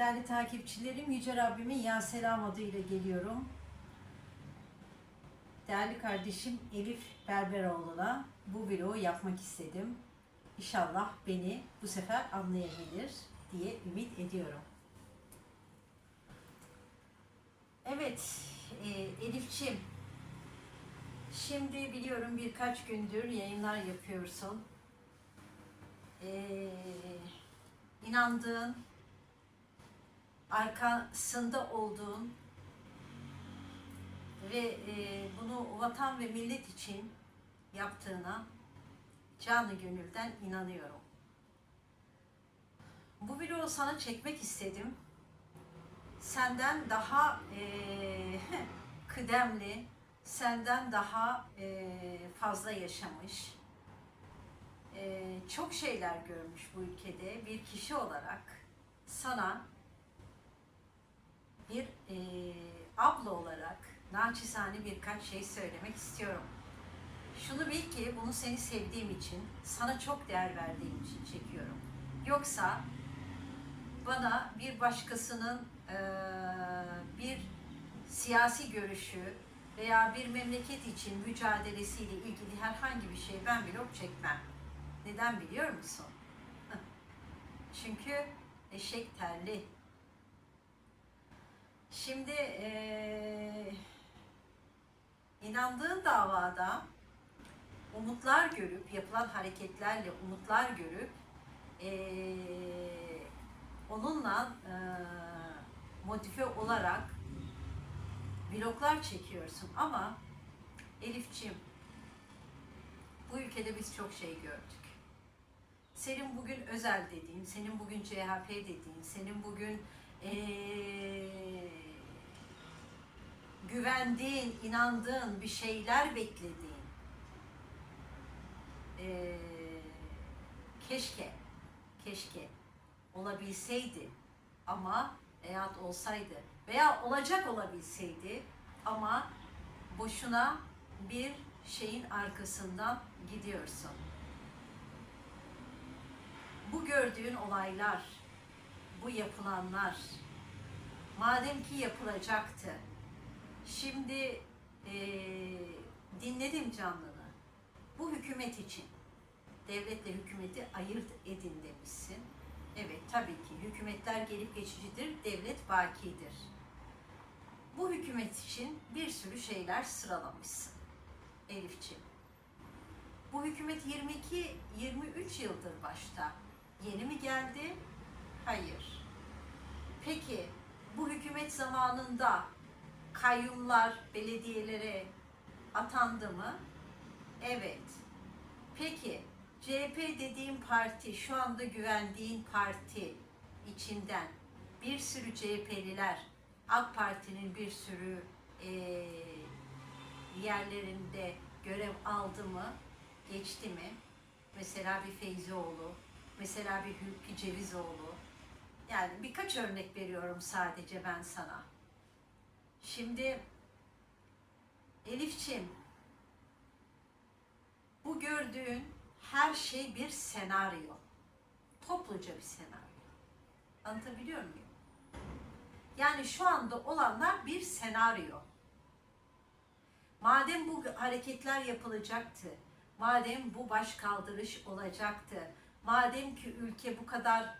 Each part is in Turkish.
Değerli takipçilerim, Yüce Rabbimin ya selam adıyla geliyorum. Değerli kardeşim Elif Berberoğlu'na bu vlogu yapmak istedim. İnşallah beni bu sefer anlayabilir diye ümit ediyorum. Evet, e, Elifçim. Şimdi biliyorum birkaç gündür yayınlar yapıyorsun. E, inandığın, arkasında olduğun ve e, bunu vatan ve millet için yaptığına canı gönülden inanıyorum. Bu vlogu sana çekmek istedim. Senden daha e, kıdemli, senden daha e, fazla yaşamış, e, çok şeyler görmüş bu ülkede bir kişi olarak sana bir e, abla olarak naçizane birkaç şey söylemek istiyorum. Şunu bil ki bunu seni sevdiğim için, sana çok değer verdiğim için çekiyorum. Yoksa bana bir başkasının e, bir siyasi görüşü veya bir memleket için mücadelesiyle ilgili herhangi bir şey ben vlog çekmem. Neden biliyor musun? Çünkü eşek terli. Şimdi eee inandığın davada umutlar görüp, yapılan hareketlerle umutlar görüp eee, onunla eee, motive olarak vloglar çekiyorsun ama Elifçim bu ülkede biz çok şey gördük. Senin bugün özel dediğin, senin bugün CHP dediğin, senin bugün eee, güvendiğin, inandığın bir şeyler beklediğin eee, keşke, keşke olabilseydi ama hayat olsaydı veya olacak olabilseydi ama boşuna bir şeyin arkasından gidiyorsun. Bu gördüğün olaylar, bu yapılanlar, madem ki yapılacaktı, şimdi eee, dinledim canlını. Bu hükümet için, devletle hükümeti ayırt edin demişsin. Evet tabii ki hükümetler gelip geçicidir, devlet bakidir. Bu hükümet için bir sürü şeyler sıralamışsın Elifciğim. Bu hükümet 22-23 yıldır başta. Yeni mi geldi? Hayır. Peki bu hükümet zamanında kayyumlar belediyelere atandı mı? Evet. Peki CHP dediğim parti şu anda güvendiğin parti içinden bir sürü CHP'liler AK Parti'nin bir sürü eee, yerlerinde görev aldı mı? Geçti mi? Mesela bir Feyzioğlu, mesela bir Hülki Cevizoğlu. Yani birkaç örnek veriyorum sadece ben sana. Şimdi Elifçim, bu gördüğün her şey bir senaryo. Topluca bir senaryo. Anlatabiliyor muyum? Yani şu anda olanlar bir senaryo. Madem bu hareketler yapılacaktı, madem bu baş kaldırış olacaktı, madem ki ülke bu kadar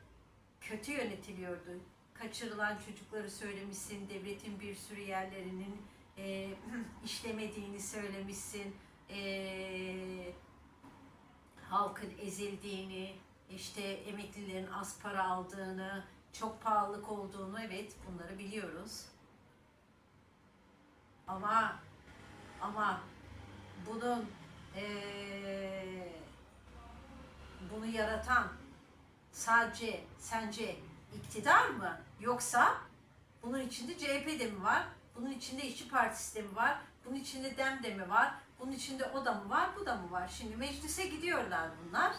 kötü yönetiliyordu, kaçırılan çocukları söylemişsin, devletin bir sürü yerlerinin e, işlemediğini söylemişsin, e, halkın ezildiğini, işte emeklilerin az para aldığını, çok pahalılık olduğunu evet bunları biliyoruz. Ama ama bunun eee, bunu yaratan sadece sence iktidar mı yoksa bunun içinde CHP de mi var? Bunun içinde İşçi Partisi de mi var? Bunun içinde DEM de mi var? Bunun içinde o da mı var? Bu da mı var? Şimdi meclise gidiyorlar bunlar.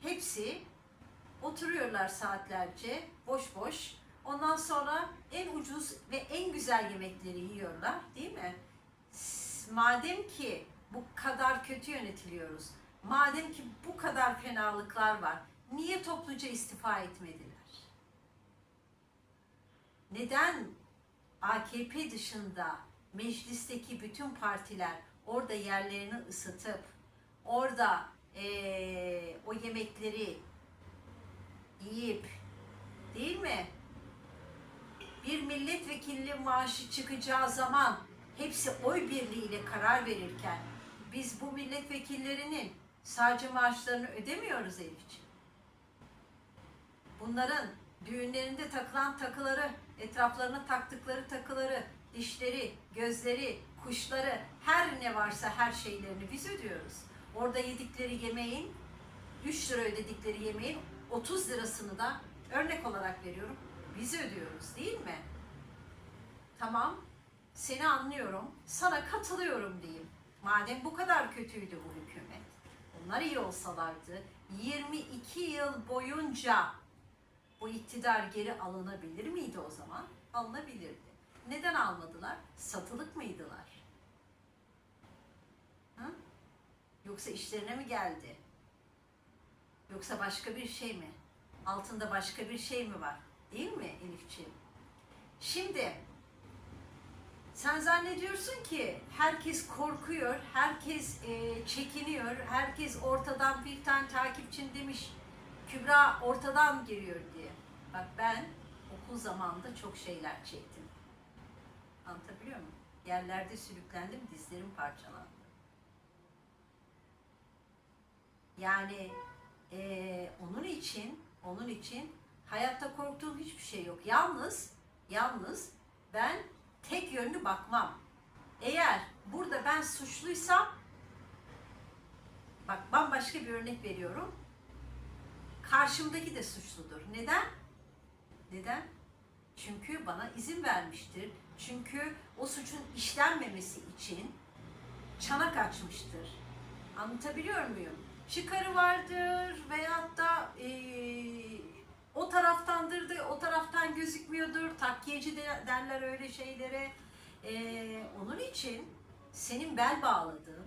Hepsi oturuyorlar saatlerce boş boş. Ondan sonra en ucuz ve en güzel yemekleri yiyorlar, değil mi? Madem ki bu kadar kötü yönetiliyoruz, madem ki bu kadar fenalıklar var, niye topluca istifa etmediler? neden AKP dışında meclisteki bütün partiler orada yerlerini ısıtıp orada eee, o yemekleri yiyip değil mi? Bir milletvekili maaşı çıkacağı zaman hepsi oy birliğiyle karar verirken biz bu milletvekillerinin sadece maaşlarını ödemiyoruz Elifciğim. Bunların düğünlerinde takılan takıları, etraflarına taktıkları takıları, dişleri, gözleri, kuşları, her ne varsa her şeylerini biz ödüyoruz. Orada yedikleri yemeğin, 3 lira ödedikleri yemeğin 30 lirasını da örnek olarak veriyorum. Biz ödüyoruz değil mi? Tamam, seni anlıyorum, sana katılıyorum diyeyim. Madem bu kadar kötüydü bu hükümet, onlar iyi olsalardı 22 yıl boyunca bu iktidar geri alınabilir miydi o zaman? Alınabilirdi. Neden almadılar? Satılık mıydılar? Hı? Yoksa işlerine mi geldi? Yoksa başka bir şey mi? Altında başka bir şey mi var? Değil mi Elifciğim? Şimdi sen zannediyorsun ki herkes korkuyor, herkes e, çekiniyor, herkes ortadan bir tane takipçin demiş Kübra ortadan giriyor diye. Bak ben okul zamanında çok şeyler çektim. Anlatabiliyor muyum? Yerlerde sürüklendim, dizlerim parçalandı. Yani eee, onun için, onun için hayatta korktuğum hiçbir şey yok. Yalnız, yalnız ben tek yönlü bakmam. Eğer burada ben suçluysam, bak bambaşka bir örnek veriyorum. Karşımdaki de suçludur. Neden? Neden? Çünkü bana izin vermiştir. Çünkü o suçun işlenmemesi için çanak açmıştır. Anlatabiliyor muyum? Çıkarı vardır veyahut da eee, o taraftandır da o taraftan gözükmüyordur. Takkiyeci de, derler öyle şeylere. Eee, onun için senin bel bağladığın,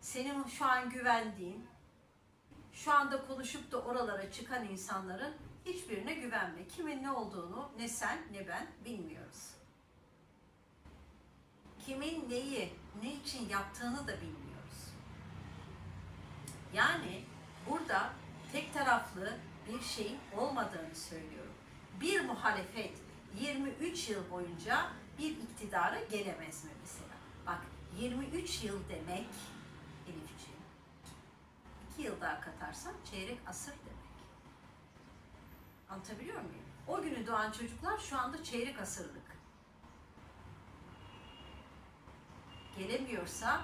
senin şu an güvendiğin, şu anda konuşup da oralara çıkan insanların hiçbirine güvenme. Kimin ne olduğunu ne sen ne ben bilmiyoruz. Kimin neyi, ne için yaptığını da bilmiyoruz. Yani burada tek taraflı bir şeyin olmadığını söylüyorum. Bir muhalefet 23 yıl boyunca bir iktidara gelemez mi mesela? Bak 23 yıl demek Elifciğim. 2 daha katarsan çeyrek asır demek. Anlatabiliyor muyum? O günü doğan çocuklar şu anda çeyrek asırlık. Gelemiyorsa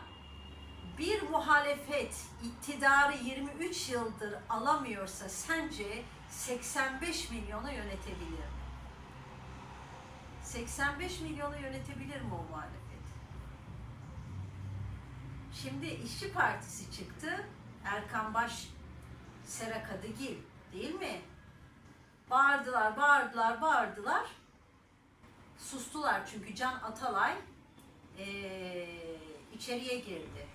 bir muhalefet iktidarı 23 yıldır alamıyorsa sence 85 milyonu yönetebilir mi? 85 milyonu yönetebilir mi o muhalefet? Şimdi İşçi Partisi çıktı. Erkan Baş, Sera Kadıgil değil mi? Bağırdılar, bağırdılar, bağırdılar. Sustular çünkü Can Atalay eee, içeriye girdi.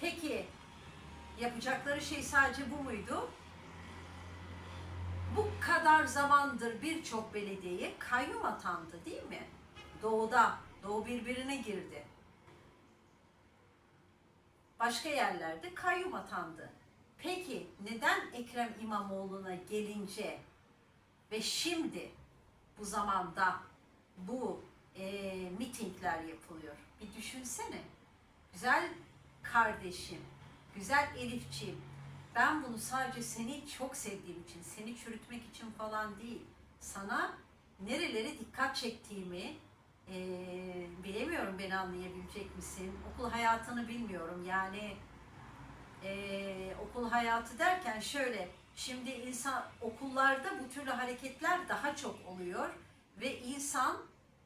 Peki yapacakları şey sadece bu muydu? Bu kadar zamandır birçok belediyeye kayyum atandı değil mi? Doğuda, Doğu birbirine girdi. Başka yerlerde kayyum atandı. Peki neden Ekrem İmamoğlu'na gelince ve şimdi bu zamanda bu eee, mitingler yapılıyor? Bir düşünsene. Güzel kardeşim, güzel Elifçiğim. Ben bunu sadece seni çok sevdiğim için, seni çürütmek için falan değil. Sana nerelere dikkat çektiğimi eee, bilemiyorum beni anlayabilecek misin? Okul hayatını bilmiyorum. Yani eee, okul hayatı derken şöyle, şimdi insan okullarda bu türlü hareketler daha çok oluyor ve insan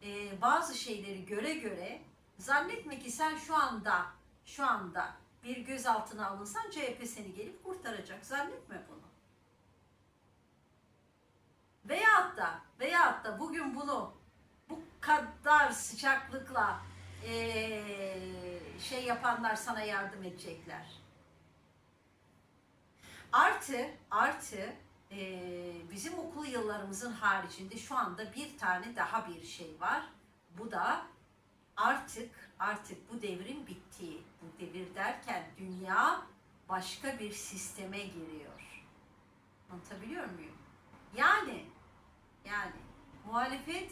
eee, bazı şeyleri göre göre zannetme ki sen şu anda şu anda bir gözaltına alınsan CHP seni gelip kurtaracak. Zannetme bunu. Veyahut da veyahut da bugün bunu bu kadar sıcaklıkla eee, şey yapanlar sana yardım edecekler. Artı artı Ee, bizim okul yıllarımızın haricinde şu anda bir tane daha bir şey var. Bu da artık artık bu devrin bittiği. Bu devir derken dünya başka bir sisteme giriyor. Anlatabiliyor muyum? Yani yani muhalefet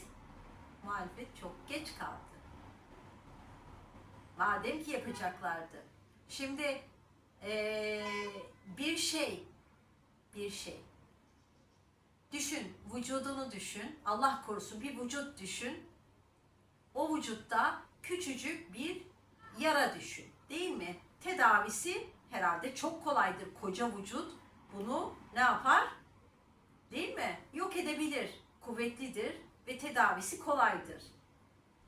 muhalefet çok geç kaldı. Madem ki yapacaklardı. Şimdi eee, bir şey bir şey düşün vücudunu düşün Allah korusun bir vücut düşün o vücutta küçücük bir yara düşün değil mi? Tedavisi herhalde çok kolaydır koca vücut bunu ne yapar? Değil mi? Yok edebilir. Kuvvetlidir ve tedavisi kolaydır.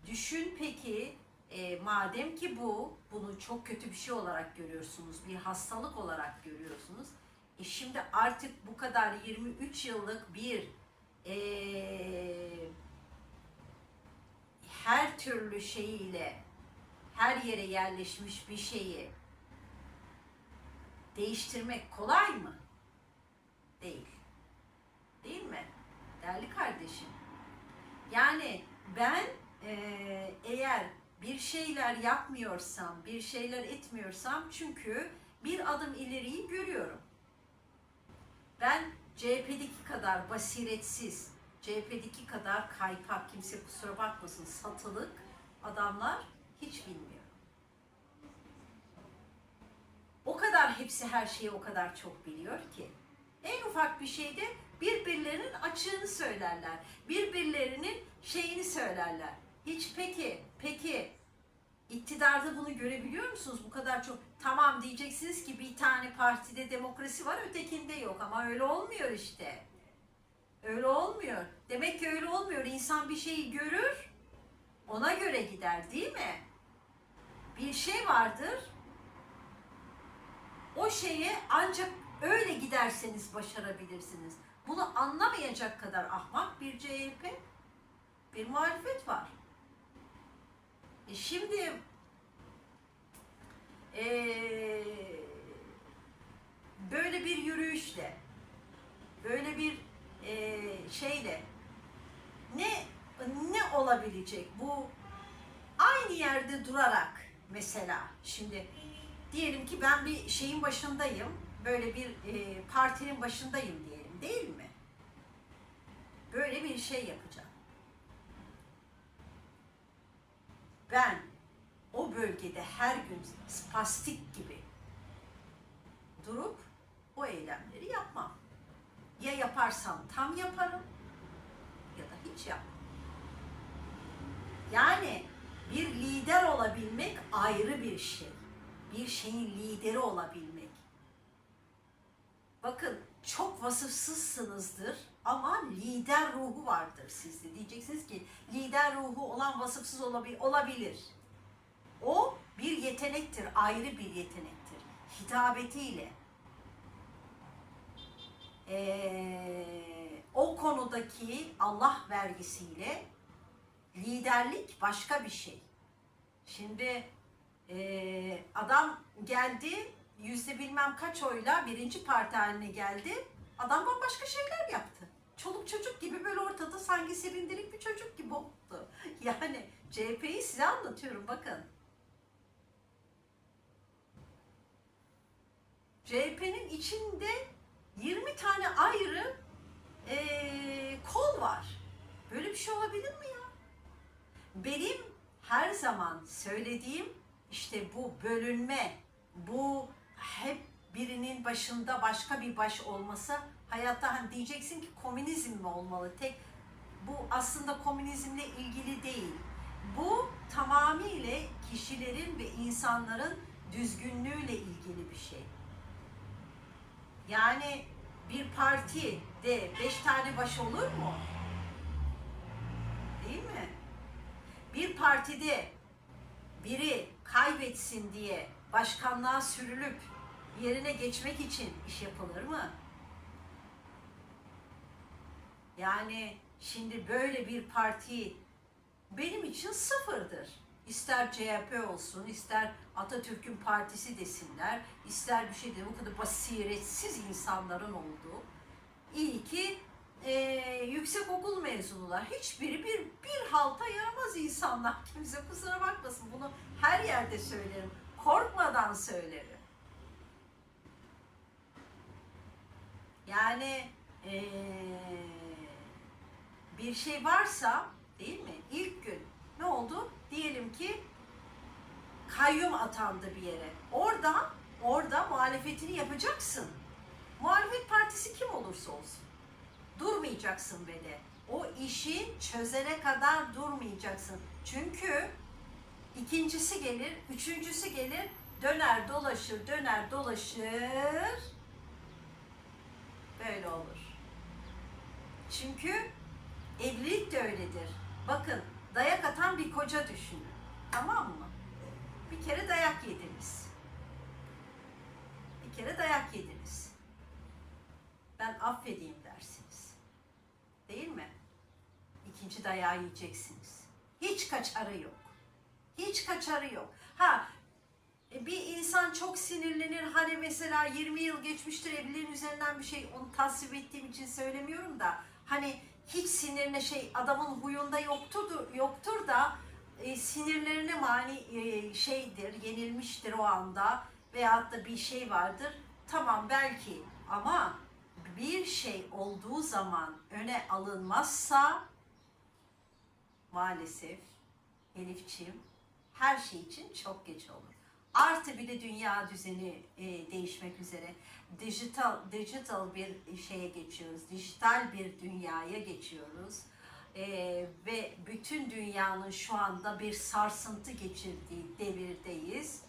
Düşün peki e, madem ki bu bunu çok kötü bir şey olarak görüyorsunuz, bir hastalık olarak görüyorsunuz. E şimdi artık bu kadar 23 yıllık bir e, her türlü şeyiyle her yere yerleşmiş bir şeyi değiştirmek kolay mı? Değil. Değil mi? Değerli kardeşim. Yani ben eee, eğer bir şeyler yapmıyorsam, bir şeyler etmiyorsam çünkü bir adım ileriyi görüyorum. Ben CHP'deki kadar basiretsiz, CHP'deki kadar kaypak, kimse kusura bakmasın satılık adamlar hiç bilmiyor. O kadar hepsi her şeyi o kadar çok biliyor ki. En ufak bir şeyde birbirlerinin açığını söylerler. Birbirlerinin şeyini söylerler. Hiç peki, peki iktidarda bunu görebiliyor musunuz? Bu kadar çok tamam diyeceksiniz ki bir tane partide demokrasi var ötekinde yok ama öyle olmuyor işte. Öyle olmuyor. Demek ki öyle olmuyor. İnsan bir şeyi görür, ona göre gider değil mi? Bir şey vardır, o şeye ancak öyle giderseniz başarabilirsiniz. Bunu anlamayacak kadar ahmak bir CHP, bir muhalefet var. E şimdi eee, böyle bir yürüyüşle, böyle bir eee, şeyle ne ne olabilecek bu aynı yerde durarak mesela şimdi diyelim ki ben bir şeyin başındayım böyle bir e, partinin başındayım diyelim değil mi? Böyle bir şey yapacağım. Ben o bölgede her gün spastik gibi durup o eylemleri yapmam. Ya yaparsam tam yaparım ya da hiç yapmam. Yani bir lider olabilmek ayrı bir şey. Bir şeyin lideri olabilmek. Bakın çok vasıfsızsınızdır ama lider ruhu vardır sizde. Diyeceksiniz ki lider ruhu olan vasıfsız olabil olabilir. O bir yetenektir, ayrı bir yetenektir. Hitabetiyle. Ee, o konudaki Allah vergisiyle liderlik başka bir şey. Şimdi ee, adam geldi yüzde bilmem kaç oyla birinci parti haline geldi. Adam bambaşka şeyler yaptı. Çoluk çocuk gibi böyle ortada sanki sevindirik bir çocuk gibi oldu. Yani CHP'yi size anlatıyorum bakın. CHP'nin içinde 20 tane ayrı ee, kol var. Böyle bir şey olabilir mi ya? Benim her zaman söylediğim işte bu bölünme, bu hep birinin başında başka bir baş olması hayatta hani diyeceksin ki komünizm mi olmalı tek bu aslında komünizmle ilgili değil. Bu tamamıyla kişilerin ve insanların düzgünlüğüyle ilgili bir şey. Yani bir parti de beş tane baş olur mu? Değil mi? Bir partide biri kaybetsin diye başkanlığa sürülüp yerine geçmek için iş yapılır mı? Yani şimdi böyle bir parti benim için sıfırdır. İster CHP olsun, ister Atatürk'ün partisi desinler, ister bir şey de bu kadar basiretsiz insanların olduğu. iyi ki e, yüksek okul mezunular. Hiçbiri bir, bir halta yaramaz insanlar. Kimse kusura bakmasın. Bunu her yerde söylerim. Korkmadan söylerim. Yani eee, bir şey varsa değil mi? İlk gün ne oldu? Diyelim ki kayyum atandı bir yere. Orada orada muhalefetini yapacaksın. Muhalefet partisi kim olursa olsun. Durmayacaksın böyle. O işi çözene kadar durmayacaksın. Çünkü ikincisi gelir, üçüncüsü gelir, döner dolaşır, döner dolaşır. Böyle olur. Çünkü evlilik de öyledir. Bakın dayak atan bir koca düşünün. Tamam mı? Bir kere dayak yediniz. Bir kere dayak yediniz. Ben affedeyim dersiniz. Değil mi? İkinci dayağı yiyeceksiniz. Hiç kaçarı yok. Hiç kaçarı yok. Ha e, bir insan çok sinirlenir. Hani mesela 20 yıl geçmiştir evliliğin üzerinden bir şey onu tasvip ettiğim için söylemiyorum da hani hiç sinirine şey adamın huyunda yoktur yoktur da e, sinirlerine mani e, şeydir, yenilmiştir o anda veyahut da bir şey vardır. Tamam belki ama bir şey olduğu zaman öne alınmazsa maalesef Elifçim her şey için çok geç olur. Artı bir de dünya düzeni e, değişmek üzere. Dijital dijital bir şeye geçiyoruz. Dijital bir dünyaya geçiyoruz. E, ve bütün dünyanın şu anda bir sarsıntı geçirdiği devirdeyiz.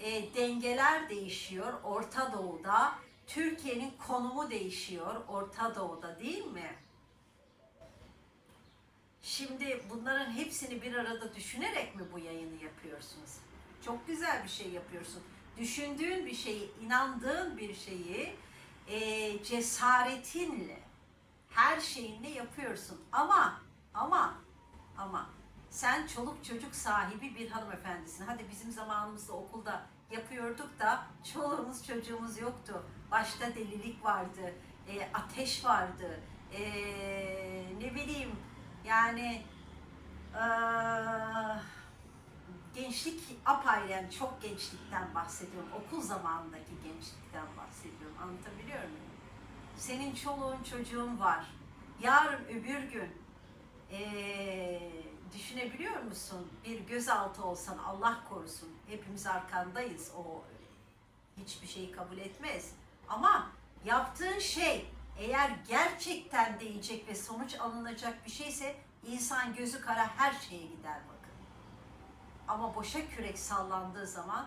E, dengeler değişiyor Orta Doğu'da. Türkiye'nin konumu değişiyor Orta Doğu'da değil mi? Şimdi bunların hepsini bir arada düşünerek mi bu yayını yapıyorsunuz? Çok güzel bir şey yapıyorsun. Düşündüğün bir şeyi, inandığın bir şeyi e, cesaretinle, her şeyinle yapıyorsun. Ama, ama, ama sen çoluk çocuk sahibi bir hanımefendisin. Hadi bizim zamanımızda okulda yapıyorduk da çoluğumuz çocuğumuz yoktu. Başta delilik vardı, e, ateş vardı, e, ne bileyim yani eee, gençlik apayrı çok gençlikten bahsediyorum. Okul zamanındaki gençlikten bahsediyorum. Anlatabiliyor muyum? Senin çoluğun çocuğun var. Yarın öbür gün eee, düşünebiliyor musun? Bir gözaltı olsan Allah korusun. Hepimiz arkandayız. O hiçbir şeyi kabul etmez. Ama yaptığın şey eğer gerçekten değecek ve sonuç alınacak bir şeyse insan gözü kara her şeye gider bakın. Ama boşa kürek sallandığı zaman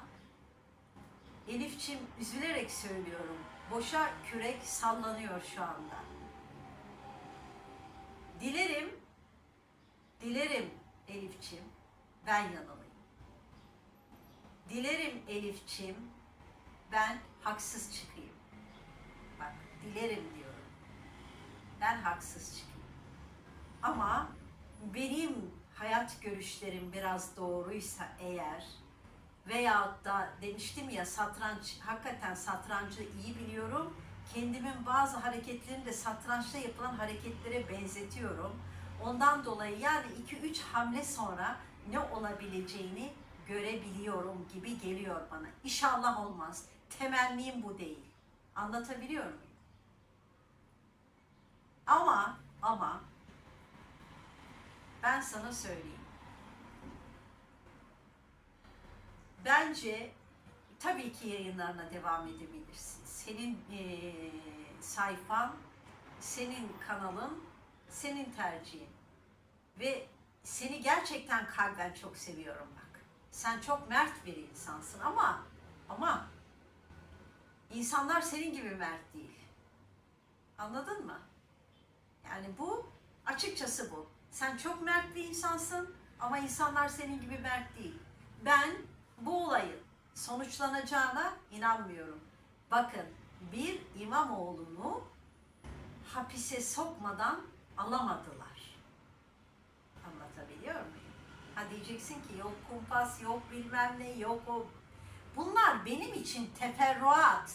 Elifçim üzülerek söylüyorum. Boşa kürek sallanıyor şu anda. Dilerim, dilerim Elifçim ben yanılayım. Dilerim Elifçim ben haksız çıkayım. Bak dilerim. Ben haksız çıkayım. Ama benim hayat görüşlerim biraz doğruysa eğer veyahut da demiştim ya satranç, hakikaten satrancı iyi biliyorum. Kendimin bazı hareketlerini de satrançta yapılan hareketlere benzetiyorum. Ondan dolayı yani 2-3 hamle sonra ne olabileceğini görebiliyorum gibi geliyor bana. İnşallah olmaz. Temennim bu değil. Anlatabiliyor muyum? Ama ama ben sana söyleyeyim. Bence tabii ki yayınlarına devam edebilirsin. Senin eee, sayfan, senin kanalın, senin tercihin. Ve seni gerçekten kalben çok seviyorum bak. Sen çok mert bir insansın ama ama insanlar senin gibi mert değil. Anladın mı? Yani bu açıkçası bu. Sen çok mert bir insansın ama insanlar senin gibi mert değil. Ben bu olayın sonuçlanacağına inanmıyorum. Bakın bir İmamoğlu'nu hapise sokmadan alamadılar. Anlatabiliyor muyum? Ha diyeceksin ki yok kumpas, yok bilmem ne, yok o. Bunlar benim için teferruat.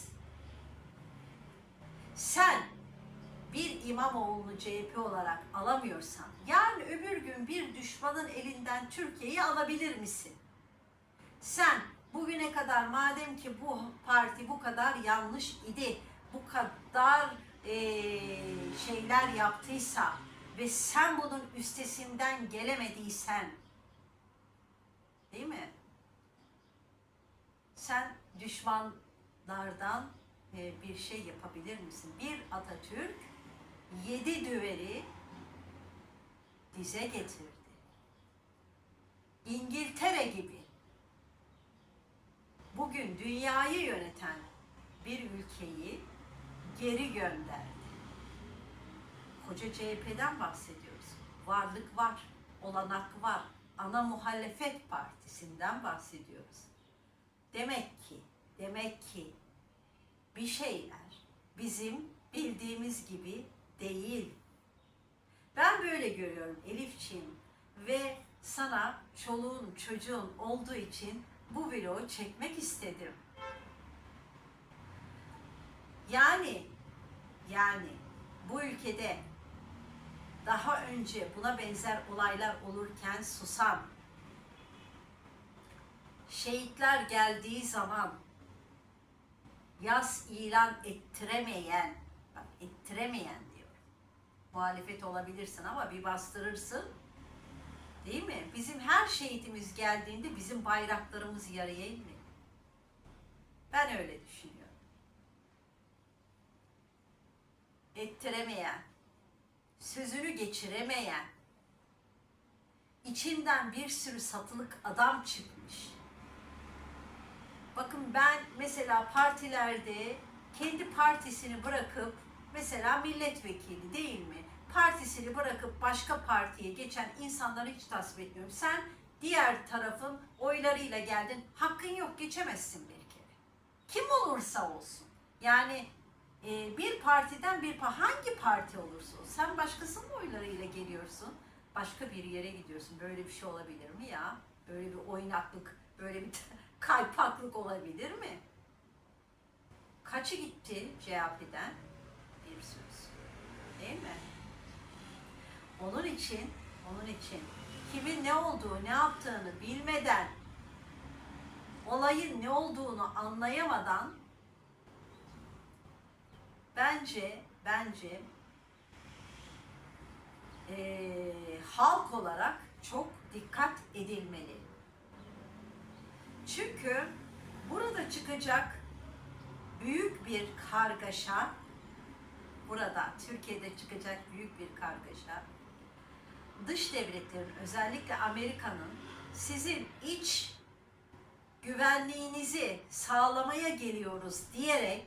Sen bir İmamoğlu'nu CHP olarak alamıyorsan, yarın öbür gün bir düşmanın elinden Türkiye'yi alabilir misin? Sen bugüne kadar madem ki bu parti bu kadar yanlış idi, bu kadar eee, şeyler yaptıysa ve sen bunun üstesinden gelemediysen, değil mi? Sen düşmanlardan e, bir şey yapabilir misin? Bir Atatürk yedi düveri dize getirdi. İngiltere gibi bugün dünyayı yöneten bir ülkeyi geri gönderdi. Koca CHP'den bahsediyoruz. Varlık var, olanak var. Ana muhalefet partisinden bahsediyoruz. Demek ki, demek ki bir şeyler bizim bildiğimiz gibi değil. Ben böyle görüyorum Elifçiğim ve sana çoluğun çocuğun olduğu için bu vlogu çekmek istedim. Yani yani bu ülkede daha önce buna benzer olaylar olurken susan, şehitler geldiği zaman yas ilan ettiremeyen, ettiremeyen. Muhalefet olabilirsin ama bir bastırırsın. Değil mi? Bizim her şehitimiz geldiğinde bizim bayraklarımız yarıya inmiyor. Ben öyle düşünüyorum. Ettiremeyen, sözünü geçiremeyen, içinden bir sürü satılık adam çıkmış. Bakın ben mesela partilerde kendi partisini bırakıp mesela milletvekili değil mi? Partisini bırakıp başka partiye geçen insanları hiç tasvip etmiyorum. Sen diğer tarafın oylarıyla geldin. Hakkın yok geçemezsin bir kere. Kim olursa olsun. Yani e, bir partiden bir pa hangi parti olursa olsun. Sen başkasının oylarıyla geliyorsun. Başka bir yere gidiyorsun. Böyle bir şey olabilir mi ya? Böyle bir oynaklık, böyle bir kaypaklık olabilir mi? Kaçı gitti CHP'den? Bir söz. Değil mi? Onun için, onun için kimin ne olduğu, ne yaptığını bilmeden, olayın ne olduğunu anlayamadan bence, bence eee, halk olarak çok dikkat edilmeli. Çünkü burada çıkacak büyük bir kargaşa, burada Türkiye'de çıkacak büyük bir kargaşa, dış devletlerin özellikle Amerika'nın sizin iç güvenliğinizi sağlamaya geliyoruz diyerek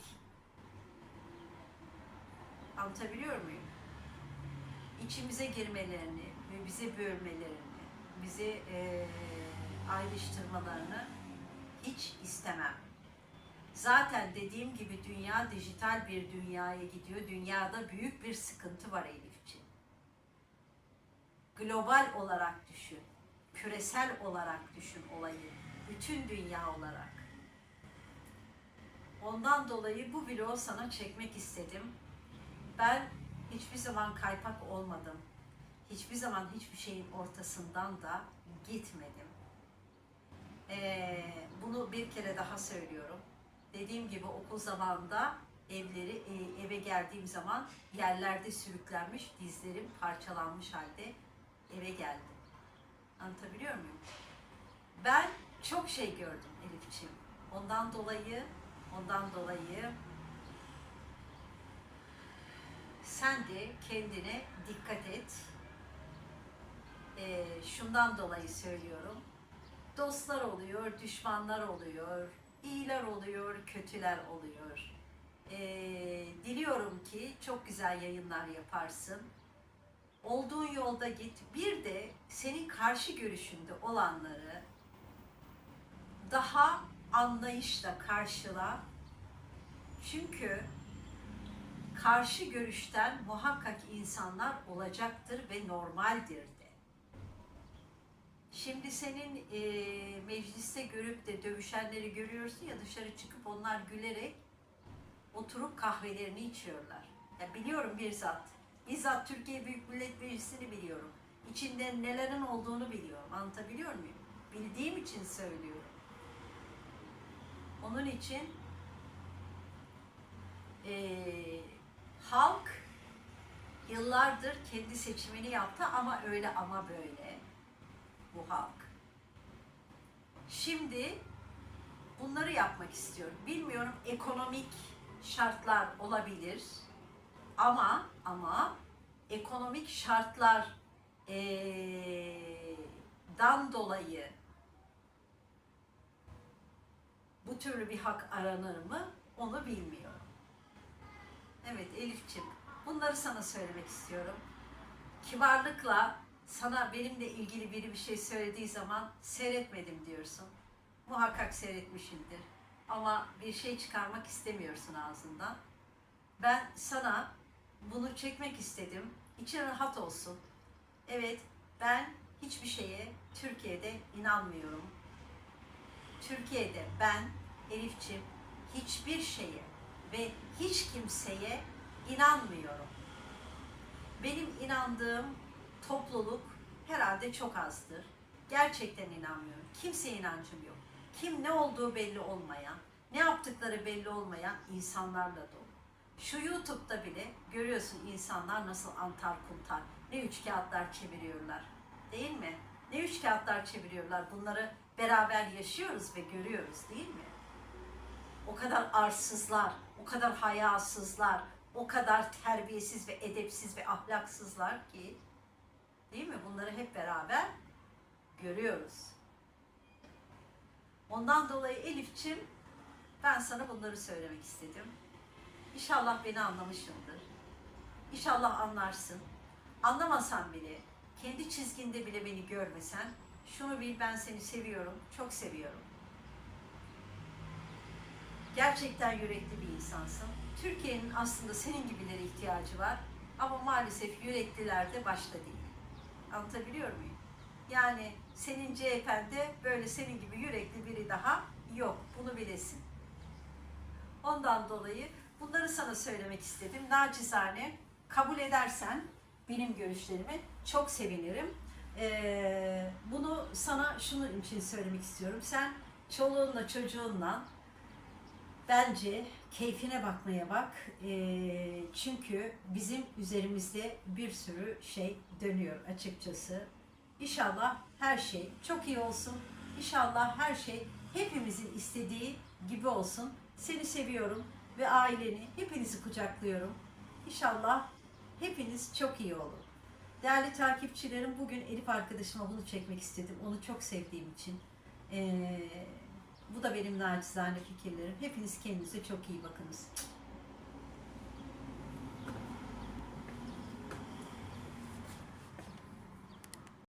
anlatabiliyor muyum? İçimize girmelerini ve bizi bölmelerini, bizi eee, ayrıştırmalarını hiç istemem. Zaten dediğim gibi dünya dijital bir dünyaya gidiyor. Dünyada büyük bir sıkıntı var Elifciğim. Global olarak düşün. Küresel olarak düşün olayı. Bütün dünya olarak. Ondan dolayı bu vlogu sana çekmek istedim. Ben hiçbir zaman kaypak olmadım. Hiçbir zaman hiçbir şeyin ortasından da gitmedim. Ee, bunu bir kere daha söylüyorum. Dediğim gibi okul zamanında evleri e, eve geldiğim zaman yerlerde sürüklenmiş, dizlerim parçalanmış halde eve geldim. Anlatabiliyor muyum? Ben çok şey gördüm Elifçim. Ondan dolayı, ondan dolayı sen de kendine dikkat et. Ee, şundan dolayı söylüyorum. Dostlar oluyor, düşmanlar oluyor, iyiler oluyor, kötüler oluyor. Ee, diliyorum ki çok güzel yayınlar yaparsın. Olduğun yolda git. Bir de senin karşı görüşünde olanları daha anlayışla karşıla. Çünkü karşı görüşten muhakkak insanlar olacaktır ve normaldir de. Şimdi senin e, mecliste görüp de dövüşenleri görüyorsun ya dışarı çıkıp onlar gülerek oturup kahvelerini içiyorlar. Ya biliyorum bir zat. Bizzat Türkiye Büyük Millet Meclisi'ni biliyorum. İçinde nelerin olduğunu biliyorum. Anlatabiliyor muyum? Bildiğim için söylüyorum. Onun için eee, halk yıllardır kendi seçimini yaptı ama öyle ama böyle bu halk. Şimdi bunları yapmak istiyorum. Bilmiyorum ekonomik şartlar olabilir ama ama ekonomik şartlar eee, dan dolayı bu türlü bir hak aranır mı onu bilmiyorum. Evet Elifçim, bunları sana söylemek istiyorum. Kibarlıkla sana benimle ilgili biri bir şey söylediği zaman seyretmedim diyorsun. Muhakkak seyretmişimdir. Ama bir şey çıkarmak istemiyorsun ağzından. Ben sana bunu çekmek istedim. İçin rahat olsun. Evet, ben hiçbir şeye Türkiye'de inanmıyorum. Türkiye'de ben Elifçim hiçbir şeye ve hiç kimseye inanmıyorum. Benim inandığım topluluk herhalde çok azdır. Gerçekten inanmıyorum. Kimseye inancım yok. Kim ne olduğu belli olmayan, ne yaptıkları belli olmayan insanlarla dolu. Şu YouTube'da bile görüyorsun insanlar nasıl antar kuntar, ne üç kağıtlar çeviriyorlar. Değil mi? Ne üç kağıtlar çeviriyorlar. Bunları beraber yaşıyoruz ve görüyoruz değil mi? O kadar arsızlar, o kadar hayasızlar, o kadar terbiyesiz ve edepsiz ve ahlaksızlar ki değil mi? Bunları hep beraber görüyoruz. Ondan dolayı Elifçim ben sana bunları söylemek istedim. İnşallah beni anlamışsındır. İnşallah anlarsın. Anlamasan bile, kendi çizginde bile beni görmesen, şunu bil ben seni seviyorum, çok seviyorum. Gerçekten yürekli bir insansın. Türkiye'nin aslında senin gibilere ihtiyacı var. Ama maalesef yürekliler de başta değil. Anlatabiliyor muyum? Yani senin CHP'nde böyle senin gibi yürekli biri daha yok. Bunu bilesin. Ondan dolayı bunları sana söylemek istedim. Nacizane kabul edersen benim görüşlerimi çok sevinirim. Ee, bunu sana şunun için söylemek istiyorum. Sen çoluğunla çocuğunla bence keyfine bakmaya bak. Ee, çünkü bizim üzerimizde bir sürü şey dönüyor açıkçası. İnşallah her şey çok iyi olsun. İnşallah her şey hepimizin istediği gibi olsun. Seni seviyorum ve aileni hepinizi kucaklıyorum. İnşallah hepiniz çok iyi olun. Değerli takipçilerim bugün Elif arkadaşıma bunu çekmek istedim. Onu çok sevdiğim için. Ee, bu da benim nacizane fikirlerim. Hepiniz kendinize çok iyi bakınız.